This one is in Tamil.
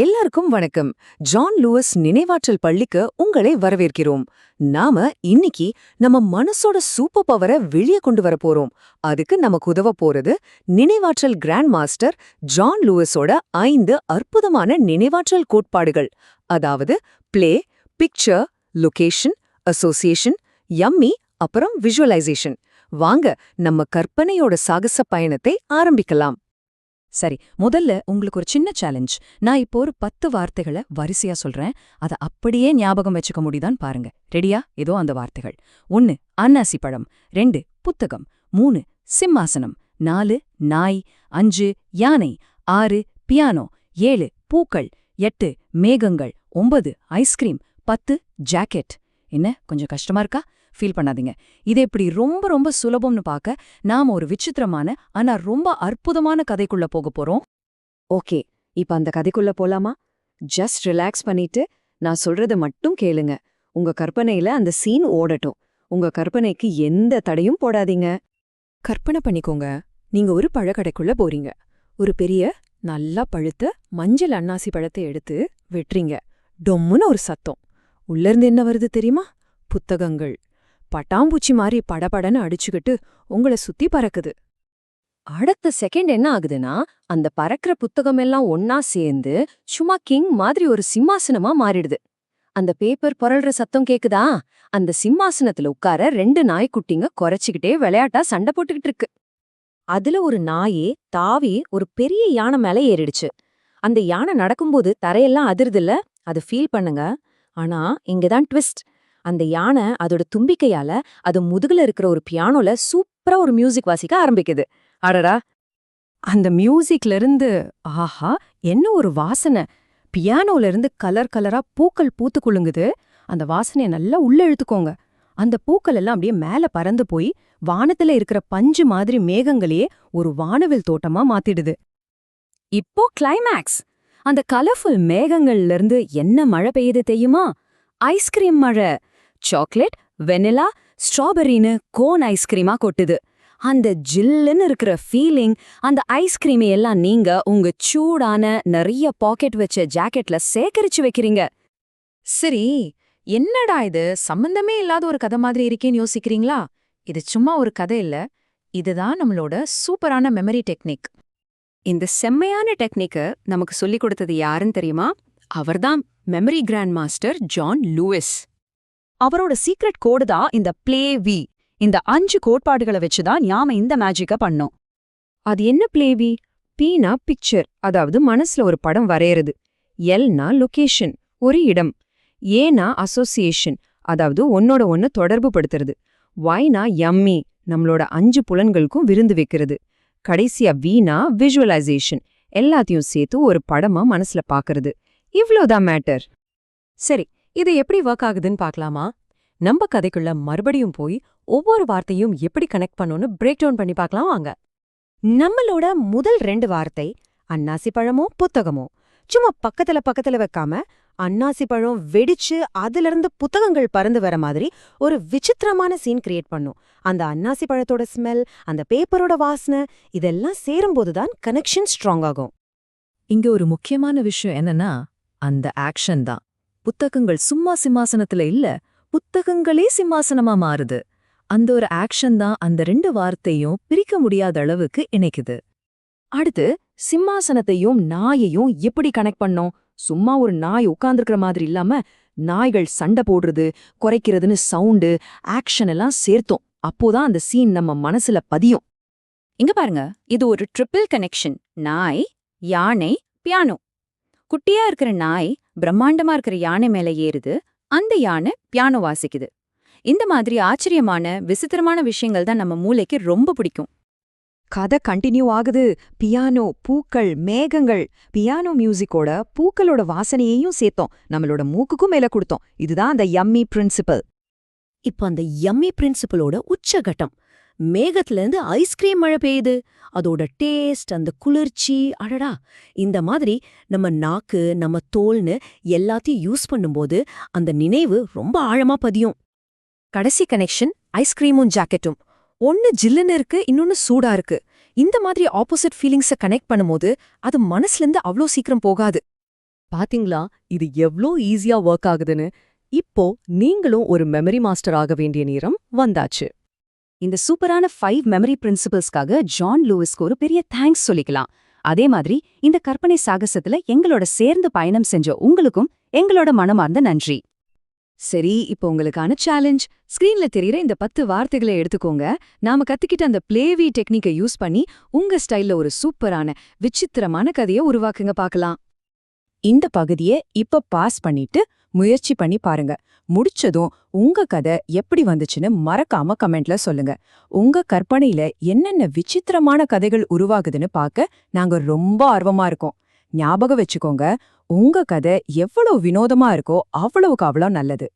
எல்லாருக்கும் வணக்கம். ஜான் லூவஸ் நினைவாற்றல் பள்ளிக்கு உங்களை வரவேற்கிறோம். நாம இன்னைக்கு நம்ம மனசோட சூப்பர் பவரை வெளியே கொண்டு வர போறோம். அதுக்கு நமக்கு உதவ போறது நினைவாற்றல் கிராண்ட் மாஸ்டர் ஜான் லூவஸோட ஐந்து அற்புதமான நினைவாற்றல் கோட்பாடுகள். அதாவது play picture location association yummy அப்புறம் விஷுவலைசேஷன் வாங்க நம்ம கற்பனையோட சாகச பயணத்தை ஆரம்பிக்கலாம். சரி முதல்ல உங்களுக்கு ஒரு சின்ன சேலஞ்ச் நான் இப்போ ஒரு பத்து வார்த்தைகளை வரிசையா சொல்றேன். அதை அப்படியே ஞாபகம் வச்சுக்க முடியுதான்னு பாருங்க. ரெடியா? ஏதோ அந்த வார்த்தைகள். ஒன்னு அன்னாசி பழம். ரெண்டு புத்தகம். மூணு சிம்மாசனம். நாலு நாய். அஞ்சு யானை. ஆறு பியானோ ஏழு பூக்கள். எட்டு மேகங்கள். ஒன்பது ஐஸ்கிரீம். பத்து ஜாக்கெட் என்ன? கொஞ்சம் கஷ்டமா இருக்கா? ஃபீல் பண்ணாதீங்க. இது இப்படி ரொம்ப ரொம்ப சுலபம்னு பார்க்க நாம ஒரு விசித்திரமான ஆனா ரொம்ப அற்புதமான கதைக்குள்ள போக போறோம். ஓகே இப்ப அந்த கதைக்குள்ள போலாமா? ஜஸ்ட் ரிலாக்ஸ் பண்ணிட்டு நான் சொல்றத மட்டும் கேளுங்க. உங்க கற்பனையில அந்த சீன் ஓடட்டும். உங்க கற்பனைக்கு எந்த தடையும் போடாதீங்க. கற்பனை பண்ணிக்கோங்க. நீங்க ஒரு பழக்கடைக்குள்ள போறீங்க. ஒரு பெரிய நல்லா பழுத்த மஞ்சள் அன்னாசி பழத்தை எடுத்து வெட்டுறீங்க. டொம்முன்னு ஒரு சத்தம். உள்ளேருந்து என்ன வருது தெரியுமா? புத்தகங்கள். பட்டாம்பூச்சி மாதிரி படபடன்னு அடிச்சுக்கிட்டு உங்களை சுத்தி பறக்குது. அடுத்த செகண்ட் என்ன ஆகுதுன்னா அந்த பறக்கிற புத்தகம் எல்லாம் ஒன்னா சேர்ந்து சும்மா கிங் மாதிரி ஒரு சிம்மாசனமா மாறிடுது. அந்த பேப்பர் புரள்ற சத்தம் கேக்குதா? அந்த சிம்மாசனத்துல உட்கார ரெண்டு நாய்க்குட்டிங்க குறைச்சிக்கிட்டே விளையாட்டா சண்டை போட்டுக்கிட்டு இருக்கு. அதுல ஒரு நாயே தாவி ஒரு பெரிய யானை மேல ஏறிடுச்சு. அந்த யானை நடக்கும்போது தரையெல்லாம் அதிருதுல்ல? அதை ஃபீல் பண்ணுங்க. ஆனா இங்கதான் ட்விஸ்ட் அந்த யானை அதோட தும்பிக்கையால அது முதுகுல இருக்கிற ஒரு பியானோல சூப்பரா ஒரு மியூசிக் வாசிக்க ஆரம்பிக்குது. அடடா! அந்த மியூசிக்ல இருந்து ஆஹா! என்ன ஒரு வாசனை! பியானோல இருந்து கலர் கலரா பூக்கள் பூத்து குலுங்குது. அந்த வாசனைய நல்லா உள்ள இழுத்துக்கோங்க. அந்த பூக்கள் எல்லாம் அப்படியே மேல பறந்து போய் வானத்துல இருக்கிற பஞ்சு மாதிரி மேகங்களையே ஒரு வானவில் தோட்டமா மாத்திடுது. இப்போ கிளைமேக்ஸ் அந்த கலர்ஃபுல் மேகங்கள்ல இருந்து என்ன மழை பெய்யுது தெரியுமா? ஐஸ்கிரீம் மழை. சாக்லேட் வெனிலா ஸ்ட்ராபெரின்னு கோன் ஐஸ்கிரீமா கொட்டுது. அந்த ஜில்லுன்னு இருக்கிற ஃபீலிங் அந்த ஐஸ்கிரீமை எல்லாம் நீங்க உங்க சூடான நிறைய பாக்கெட் வச்ச ஜாக்கெட்ல சேகரிச்சு வைக்கிறீங்க. சரி என்னடா இது? சம்பந்தமே இல்லாத ஒரு கதை மாதிரி இருக்கேன்னு யோசிக்கிறீங்களா? இது சும்மா ஒரு கதை இல்ல. இதுதான் நம்மளோட சூப்பரான மெமரி டெக்னிக் இந்த செம்மையான டெக்னிக்க நமக்கு சொல்லிக் கொடுத்தது யாருன்னு தெரியுமா? அவர்தான் memory grand master John Lewis அவரோட சீக்ரெட் கோடு தான் இந்த பிளே வி இந்த அஞ்சு கோட்பாடுகளை வச்சுதான் ஞாம இந்த மேஜிக்க பண்ணோம். அது என்ன பிளேவி பீனா பிக்சர் அதாவது மனசுல ஒரு படம் வரையறது. எல்னா லொகேஷன் ஒரு இடம். ஏனா அசோசியேஷன் அதாவது ஒன்னோட ஒன்னு தொடர்பு படுத்துறது. வைனா யம்மி நம்மளோட அஞ்சு புலன்களுக்கும் விருந்து வைக்கிறது. கடைசியா வீணா விஷுவலைசேஷன் எல்லாத்தையும் சேர்த்து ஒரு படமா மனசுல பாக்குறது. இவ்வளோதான் மேட்டர் சரி இது எப்படி ஒர்க் ஆகுதுன்னு பார்க்கலாமா? நம்ம கதைக்குள்ள மறுபடியும் போய் ஒவ்வொரு வார்த்தையும் எப்படி கனெக்ட் பண்ணணும்னு பிரேக் டவுன் பண்ணி பார்க்கலாம் வாங்க. நம்மளோட முதல் ரெண்டு வார்த்தை அன்னாசி பழமோ புத்தகமோ. சும்மா பக்கத்துல பக்கத்துல வைக்காம அன்னாசி பழம் வெடிச்சு அதுல இருந்து புத்தகங்கள் பறந்து வர மாதிரி ஒரு விசித்திரமான சீன் கிரியேட் பண்ணும். அந்த அன்னாசி பழத்தோட ஸ்மெல் அந்த பேப்பரோட வாசனை இதெல்லாம் சேரும்போது தான் கனெக்ஷன் ஸ்ட்ராங் ஆகும். இங்க ஒரு முக்கியமான விஷயம் என்னன்னா அந்த ஆக்ஷன் தான். புத்தகங்கள் சும்மா சிம்மாசனத்துல இல்ல. புத்தகங்களே சிம்மாசனமா மாறுது. அந்த ஒரு ஆக்ஷன் தான் அந்த ரெண்டு வார்த்தையும் பிரிக்க முடியாத அளவுக்கு இணைக்குது. அடுத்து சிம்மாசனத்தையும் நாயையும் எப்படி கனெக்ட் பண்ணோம்? சும்மா ஒரு நாய் உட்கார்ந்துருக்கிற மாதிரி இல்லாம நாய்கள் சண்டை போடுறது குறைக்கிறதுன்னு சவுண்டு ஆக்ஷன் எல்லாம் சேர்த்தோம். அப்போதான் அந்த சீன் நம்ம மனசுல பதியும். இங்க பாருங்க இது ஒரு ட்ரிபிள் கனெக்ஷன் நாய் யானை பியானோ குட்டியா இருக்கிற நாய் பிரம்மாண்டமா இருக்கிற யானை மேல ஏறுது. அந்த யானை பியானோ வாசிக்குது. இந்த மாதிரி ஆச்சரியமான விசித்திரமான விஷயங்கள் தான் நம்ம மூளைக்கு ரொம்ப பிடிக்கும். கதை கண்டினியூ ஆகுது. பியானோ பூக்கள் மேகங்கள். பியானோ மியூசிக்கோட பூக்களோட வாசனையையும் சேர்த்தோம். நம்மளோட மூக்குக்கும் மேல கொடுத்தோம். இதுதான் அந்த யம்மி பிரின்சிபல் இப்ப அந்த யம்மி பிரின்சிபலோட உச்சகட்டம். மேகத்துல இருந்து ஐஸ்கிரீம் மழை பெய்யுது. அதோட டேஸ்ட் அந்த குளிர்ச்சி அடடா. இந்த மாதிரி நம்ம நாக்கு நம்ம தோல்னு எல்லாத்தையும் யூஸ் பண்ணும்போது அந்த நினைவு ரொம்ப ஆழமா பதியும். கடைசி கனெக்ஷன் ஐஸ்கிரீமும் ஜாக்கெட்டும் ஒன்னு ஜில்லுன்னு இருக்கு இன்னொன்னு சூடா இருக்கு. இந்த மாதிரி ஆப்போசிட் ஃபீலிங்ஸ கனெக்ட் பண்ணும்போது அது மனசுல இருந்து அவ்ளோ சீக்கிரம் போகாது. பாத்தீங்களா? இது எவ்ளோ ஈஸியா ஒர்க் ஆகுதுன்னு. இப்போ நீங்களும் ஒரு மெமரி மாஸ்டர் ஆக வேண்டிய நேரம் வந்தாச்சு. இந்த சூப்பரான ஃபைவ் மெமரி பிரின்சிபல்ஸ்க்காக ஜான் லூவிஸ்க்கு ஒரு பெரிய தேங்க்ஸ் சொல்லிக்கலாம். அதே மாதிரி இந்த கற்பனை சாகசத்துல எங்களோட சேர்ந்து பயணம் செஞ்ச உங்களுக்கும் எங்களோட மனமார்ந்த நன்றி. சரி இப்போ உங்களுக்கான சேலஞ்ச் ஸ்கிரீன்ல தெரியற இந்த பத்து வார்த்தைகளை எடுத்துக்கோங்க. நாம கத்துக்கிட்ட அந்த பிளேவி டெக்னிக்கை யூஸ் பண்ணி உங்க ஸ்டைல்ல ஒரு சூப்பரான விசித்திரமான கதையை உருவாக்குங்க பார்க்கலாம். இந்த பகுதியை இப்ப பாஸ் பண்ணிட்டு முயற்சி பண்ணி பாருங்க. முடிச்சதும் உங்க கதை எப்படி வந்துச்சுன்னு மறக்காம கமெண்ட்ல சொல்லுங்க. உங்க கற்பனையில என்னென்ன விசித்திரமான கதைகள் உருவாகுதுன்னு பார்க்க நாங்க ரொம்ப ஆர்வமா இருக்கோம். ஞாபகம் வச்சுக்கோங்க உங்க கதை எவ்வளவு வினோதமா இருக்கோ அவ்வளவுக்கு அவ்வளோ நல்லது.